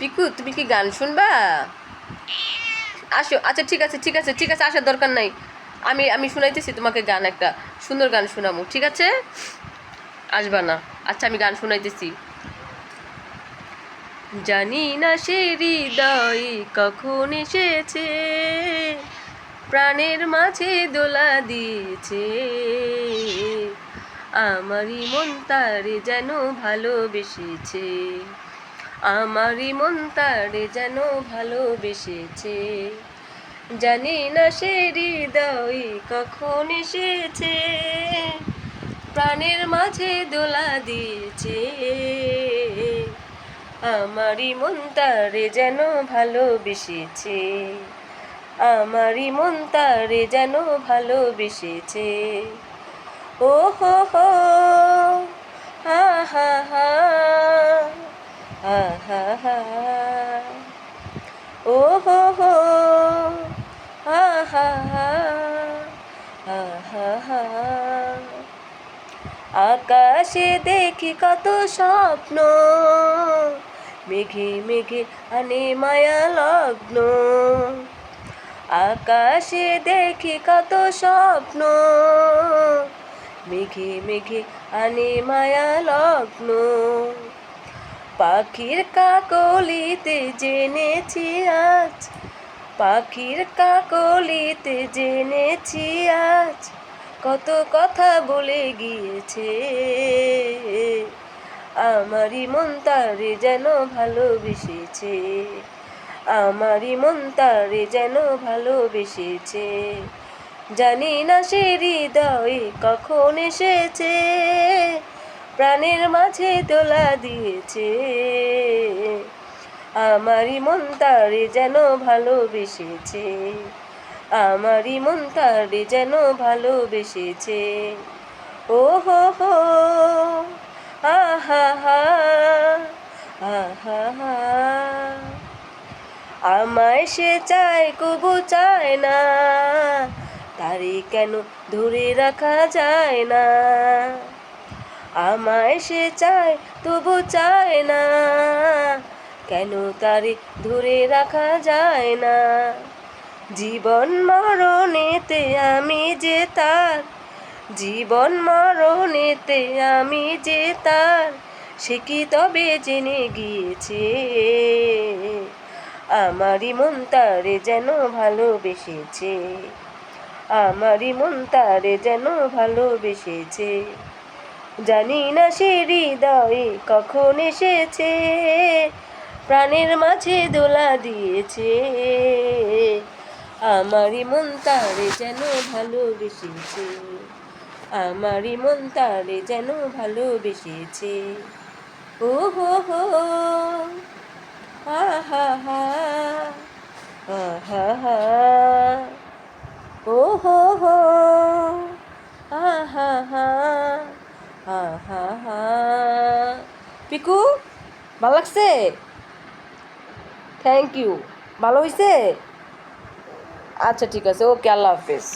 পিকু, তুমি কি গান শুনবা? আসো আচ্ছা ঠিক আছে ঠিক আছে ঠিক আছে, আসার দরকার নাই। আমি আমি শুনাইতেছি, তোমাকে গান একটা সুন্দর গান শোনাবো, ঠিক আছে? আসবা না। আচ্ছা আমি গান শোনাইতেছি। জানি না সে হৃদয় কখন এসেছে, প্রাণের মাঝে দোলা দিয়েছে। আমারই মন তারে যেন ভালোবেসেছে। আমারই মন তারে যেন ভালোবেসেছে। জানি না সে হৃদয় কখন এসেছে। প্রাণের মাঝে দোলা দিয়েছে। আমারই মন তারে যেন ভালোবেসেছে। আমারই মন তারে যেন ভালোবেসেছে। ও হো হো ও হো হো। আকাশে দেখি কত স্বপ্ন, মেঘে মেঘে আনে মায়া লগ্ন। আকাশে দেখি কত স্বপ্ন, মেঘে মেঘে আনে মায়া লগ্ন। পাখির কাকলিতে জেনেছি আজ, পাখির কাকলিতে জেনেছি আজ, কত কথা বলে গিয়েছে। আমারই মন তারে যেন ভালোবেসেছে, আমারই মন তারে যেন ভালোবেসেছে। জানি না সে হৃদয়ে কখন এসেছে। প্রাণের মাঝে তোলা দিয়েছে। আমারই মন তারে যেন ভালোবেসেছে। আমারই মন তারে যেন ভালোবেসেছে। ও হো হো হা, আহা আমায় সে চায়, কবু চায় না। তারে কেন ধরে রাখা যায় না? আমায় সে চায়, তবু চায় না। কেন তারে ধরে রাখা যায় না? জীবন মরণেতে আমি যে তার, জীবন মরণেতে আমি যে তার, সে কি তবে জেনে গিয়েছে? আমারই মন তারে যেন ভালোবেসেছে। আমারই মন তারে যেন ভালোবেসেছে। জানি না সে হৃদয়ে কখন এসেছে। প্রাণের মাঝে দোলা দিয়েছে। আমারই মন তারে যেন ভালোবেসেছে। আমারই মন তারে যেন ভালোবেসেছে। ও হো হো, হা হা হা হা হা ও হো হো, হা হা হা। হা হ্যাঁ হ্যাঁ পিকু, ভালো লাগছে? থ্যাংক ইউ ভালো হয়েছে আচ্ছা ঠিক আছে। ওকে, আল্লাহ হাফেজ।